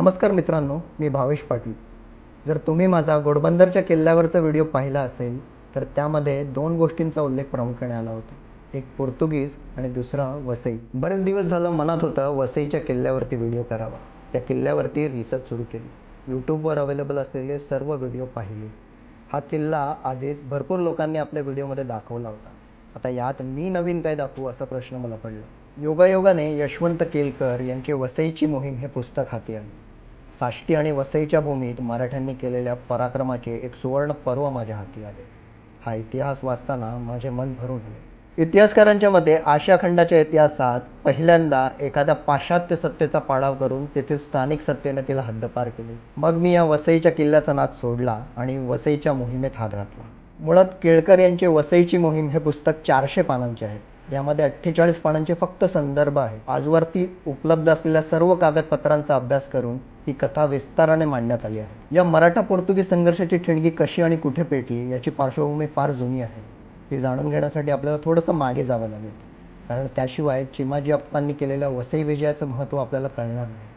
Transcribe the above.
नमस्कार मित्रांनो मी भावेश पाटील. जर तुम्ही माझा घोडबंदरच्या किल्ल्यावरचा व्हिडिओ पाहिला असेल तर त्यामध्ये दोन गोष्टींचा उल्लेख प्रामुख्याने आला होता. एक पोर्तुगीज आणि दुसरा वसई. बरेच दिवस झालं मनात होतं वसईच्या किल्ल्यावरती व्हिडिओ करावा. त्या किल्ल्यावरती रिसर्च सुरू केली. यूट्यूबवर अवेलेबल असलेले सर्व व्हिडिओ पाहिले. हा किल्ला आधीच भरपूर लोकांनी आपल्या व्हिडिओमध्ये दाखवला होता. आता यात मी नवीन काय दाखवू असा प्रश्न मला पडला. योगायोगाने यशवंत केलकर यांचे वसईची मोहीम हे पुस्तक हाती आले. साष्टी आणि वसईच्या भूमीत मराठ्यांनी केलेल्या पराक्रमाचे एक सुवर्ण पर्व माझ्या हाती आले. हा इतिहास वाचताना माझे मन भरून आले. इतिहासकारांच्या मते आशिया खंडाच्या इतिहासात पहिल्यांदा एखाद्या पाश्चात्य सत्तेचा पाडाव करून तेथे स्थानिक सत्तेने तिला हद्दपार केली. मग मी या वसईच्या किल्ल्याचा नाद सोडला आणि वसईच्या मोहिमेत हात घातला. मुळात केळकर यांचे वसईची मोहीम हे पुस्तक चारशे पानांचे आहे. यामध्ये अठ्ठेचाळीस पानांचे फक्त संदर्भ आहे आजवरती उपलब्ध असलेल्या सर्व कागदपत्रांचा अभ्यास करून ही कथा विस्ताराने मांडण्यात आली आहे. या मराठा पोर्तुगीज संघर्षाची ठिणगी कशी आणि कुठे पेटली याची पार्श्वभूमी फार जुनी आहे. ती जाणून घेण्यासाठी आपल्याला थोडंसं मागे जावं लागेल. कारण त्याशिवाय चिमाजी अप्पांनी केलेल्या वसई विजयाचं महत्त्व आपल्याला कळणार नाही.